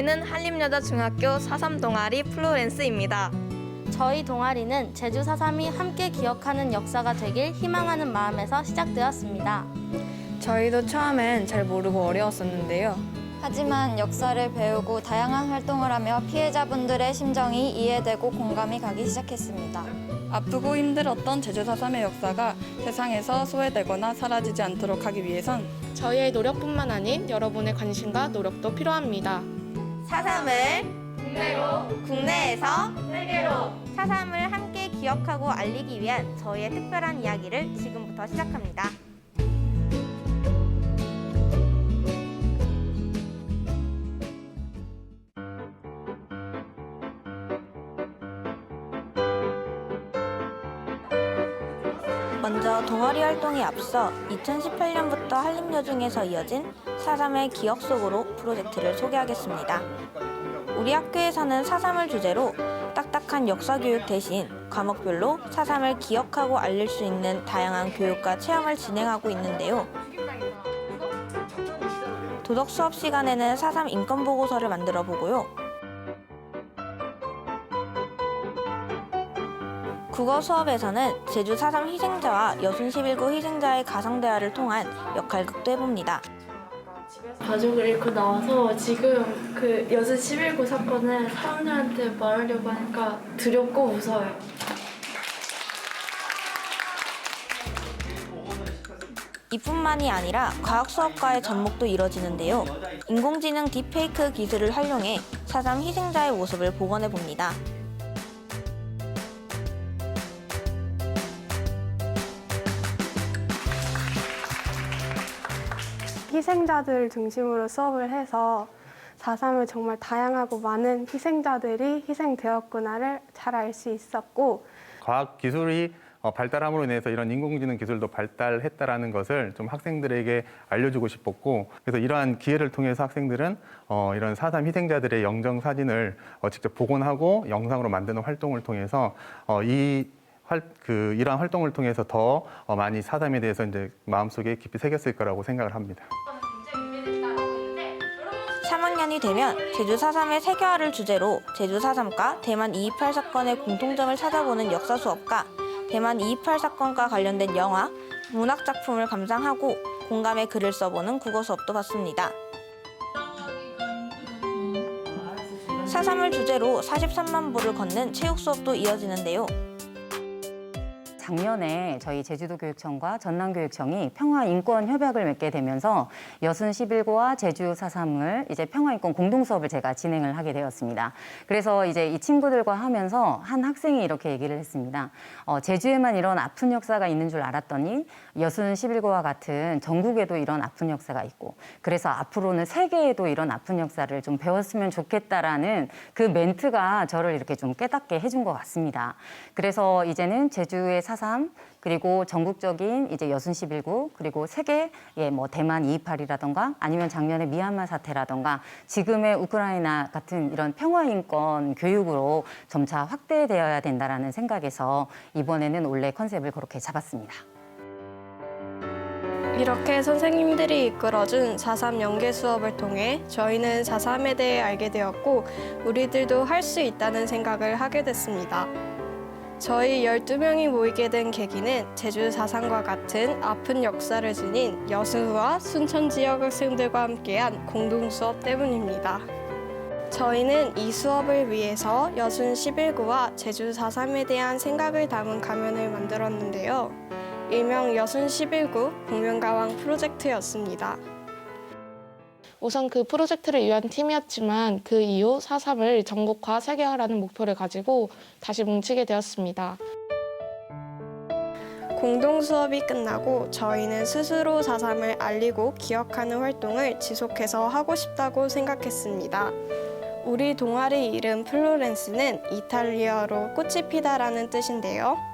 저희는 한림여자중학교 4.3 동아리 플로렌스입니다. 저희 동아리는 제주 4.3이 함께 기억하는 역사가 되길 희망하는 마음에서 시작되었습니다. 저희도 처음엔 잘 모르고 어려웠었는데요. 하지만 역사를 배우고 다양한 활동을 하며 피해자분들의 심정이 이해되고 공감이 가기 시작했습니다. 아프고 힘들었던 제주 4.3의 역사가 세상에서 소외되거나 사라지지 않도록 하기 위해선 저희의 노력뿐만 아닌 여러분의 관심과 노력도 필요합니다. 4.3을 국내로, 국내에서 세계로 4.3을 함께 기억하고 알리기 위한 저희의 특별한 이야기를 지금부터 시작합니다. 먼저 동아리 활동에 앞서 2018년부터 한림여중에서 이어진 4.3의 기억 속으로 프로젝트를 소개하겠습니다. 우리 학교에서는 4.3을 주제로 딱딱한 역사 교육 대신 과목별로 4.3을 기억하고 알릴 수 있는 다양한 교육과 체험을 진행하고 있는데요. 도덕 수업 시간에는 4.3 인권 보고서를 만들어 보고요. 국어 수업에서는 제주 4.3 희생자와 여순 11구 희생자의 가상 대화를 통한 역할극도 해봅니다. 가족을 잃고 나와서 지금 그 여수 11구 사건을 사람들한테 말하려고 하니까 두렵고 무서워요. 이뿐만이 아니라 과학 수업과의 접목도 이뤄지는데요. 인공지능 딥페이크 기술을 활용해 4.3 희생자의 모습을 복원해 봅니다. 희생자들 중심으로 수업을 해서 4.3을 정말 다양하고 많은 희생자들이 희생되었구나를 잘 알 수 있었고 과학 기술이 어, 발달함으로 인해서 이런 인공지능 기술도 발달했다라는 것을 좀 학생들에게 알려주고 싶었고 그래서 이러한 기회를 통해서 학생들은 어, 이런 사삼 희생자들의 영정 사진을 어, 직접 복원하고 영상으로 만드는 활동을 통해서 어, 이 활, 그 이러한 활동을 통해서 더 어, 많이 사삼에 대해서 이제 마음속에 깊이 새겼을 거라고 생각을 합니다. 3학년이 되면 제주 4.3의 세계화를 주제로 제주 4.3과 대만 228 사건의 공통점을 찾아보는 역사 수업과 대만 228 사건과 관련된 영화, 문학 작품을 감상하고 공감의 글을 써보는 국어 수업도 받습니다. 4.3을 주제로 43만 보를 걷는 체육 수업도 이어지는데요. 작년에 저희 제주도교육청과 전남교육청이 평화인권협약을 맺게 되면서 여순 11구와 제주 4.3을 이제 평화인권 공동수업을 제가 진행을 하게 되었습니다. 그래서 이제 이 친구들과 하면서 한 학생이 이렇게 얘기를 했습니다. 어, 제주에만 이런 아픈 역사가 있는 줄 알았더니 여순 11구와 같은 전국에도 이런 아픈 역사가 있고 그래서 앞으로는 세계에도 이런 아픈 역사를 좀 배웠으면 좋겠다라는 그 멘트가 저를 이렇게 좀 깨닫게 해준 것 같습니다. 그래서 이제는 제주의 4.3 그리고 전국적인 이제 여순 11구 그리고 세계의 뭐 대만 228이라던가 아니면 작년에 미얀마 사태라던가 지금의 우크라이나 같은 이런 평화 인권 교육으로 점차 확대되어야 된다라는 생각에서 이번에는 원래 컨셉을 그렇게 잡았습니다. 이렇게 선생님들이 이끌어준 4.3 연계 수업을 통해 저희는 4.3에 대해 알게 되었고 우리들도 할 수 있다는 생각을 하게 됐습니다. 저희 12명이 모이게 된 계기는 제주 4.3과 같은 아픈 역사를 지닌 여수와 순천 지역 학생들과 함께한 공동 수업 때문입니다. 저희는 이 수업을 위해서 여순 11구와 제주 4.3에 대한 생각을 담은 가면을 만들었는데요. 일명 여순 11구 복면가왕 프로젝트였습니다. 우선 그 프로젝트를 위한 팀이었지만 그 이후 4.3을 전국화 세계화라는 목표를 가지고 다시 뭉치게 되었습니다. 공동 수업이 끝나고 저희는 스스로 4.3을 알리고 기억하는 활동을 지속해서 하고 싶다고 생각했습니다. 우리 동아리 이름 플로렌스는 이탈리아로 꽃이 피다라는 뜻인데요.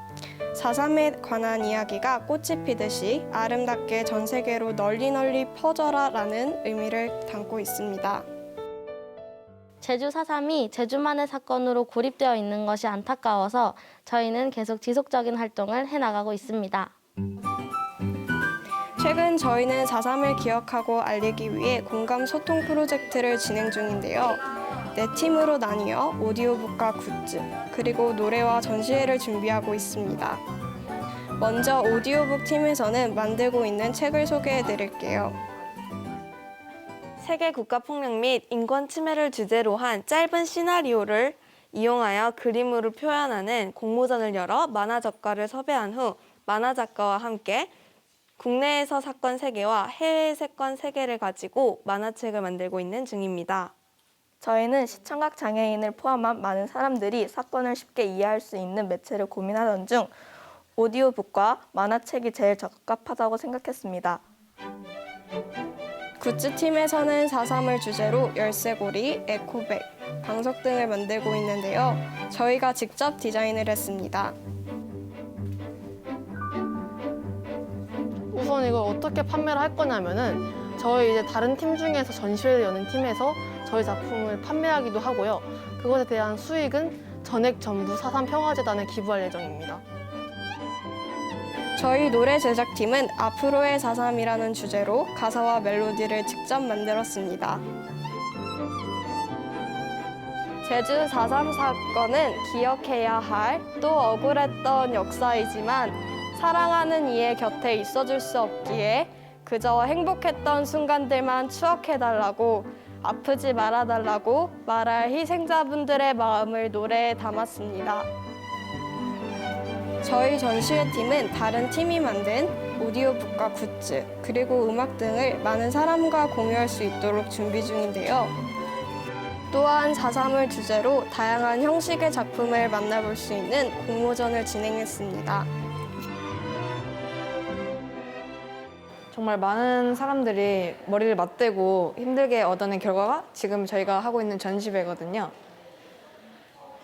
4.3에 관한 이야기가 꽃이 피듯이 아름답게 전 세계로 널리 널리 퍼져라 라는 의미를 담고 있습니다. 제주 4.3이 제주만의 사건으로 고립되어 있는 것이 안타까워서 저희는 계속 지속적인 활동을 해나가고 있습니다. 최근 저희는 4.3을 기억하고 알리기 위해 공감 소통 프로젝트를 진행 중인데요. 네 팀으로 나뉘어 오디오북과 굿즈, 그리고 노래와 전시회를 준비하고 있습니다. 먼저 오디오북 팀에서는 만들고 있는 책을 소개해 드릴게요. 세계 국가 폭력 및 인권 침해를 주제로 한 짧은 시나리오를 이용하여 그림으로 표현하는 공모전을 열어 만화 작가를 섭외한 후 만화 작가와 함께 국내에서 사건 세개와 해외 사건 세개를 가지고 만화책을 만들고 있는 중입니다. 저희는 시청각 장애인을 포함한 많은 사람들이 사건을 쉽게 이해할 수 있는 매체를 고민하던 중 오디오북과 만화책이 제일 적합하다고 생각했습니다. 굿즈 팀에서는 4.3을 주제로 열쇠고리, 에코백, 방석 등을 만들고 있는데요. 저희가 직접 디자인을 했습니다. 우선 이걸 어떻게 판매를 할 거냐면은 저희 이제 다른 팀 중에서 전시회를 여는 팀에서 저희 작품을 판매하기도 하고요. 그것에 대한 수익은 전액 전부 사삼 평화재단에 기부할 예정입니다. 저희 노래 제작팀은 앞으로의 4.3이라는 주제로 가사와 멜로디를 직접 만들었습니다. 제주 4.3 사건은 기억해야 할 또 억울했던 역사이지만 사랑하는 이의 곁에 있어줄 수 없기에 그저 행복했던 순간들만 추억해달라고 아프지 말아달라고 말할 희생자분들의 마음을 노래에 담았습니다. 저희 전시회 팀은 다른 팀이 만든 오디오북과 굿즈, 그리고 음악 등을 많은 사람과 공유할 수 있도록 준비 중인데요. 또한 4.3을 주제로 다양한 형식의 작품을 만나볼 수 있는 공모전을 진행했습니다. 정말 많은 사람들이 머리를 맞대고 힘들게 얻어낸 결과가 지금 저희가 하고 있는 전시회거든요.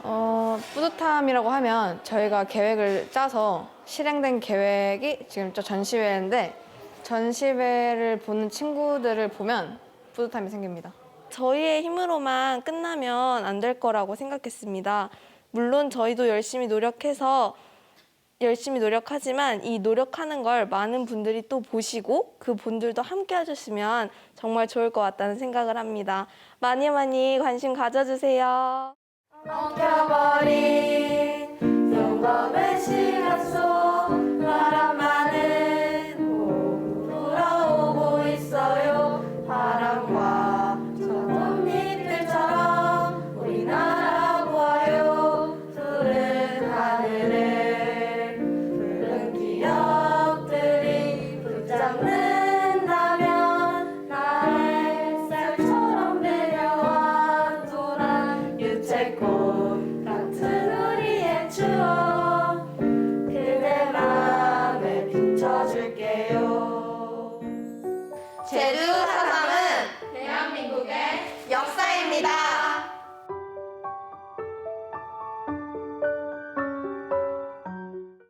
어, 뿌듯함이라고 하면 저희가 계획을 짜서 실행된 계획이 지금 저 전시회인데 전시회를 보는 친구들을 보면 뿌듯함이 생깁니다. 저희의 힘으로만 끝나면 안 될 거라고 생각했습니다. 물론 저희도 열심히 노력해서 열심히 노력하지만 이 노력하는 걸 많은 분들이 또 보시고 그 분들도 함께 해주시면 정말 좋을 것 같다는 생각을 합니다. 많이 많이 관심 가져주세요.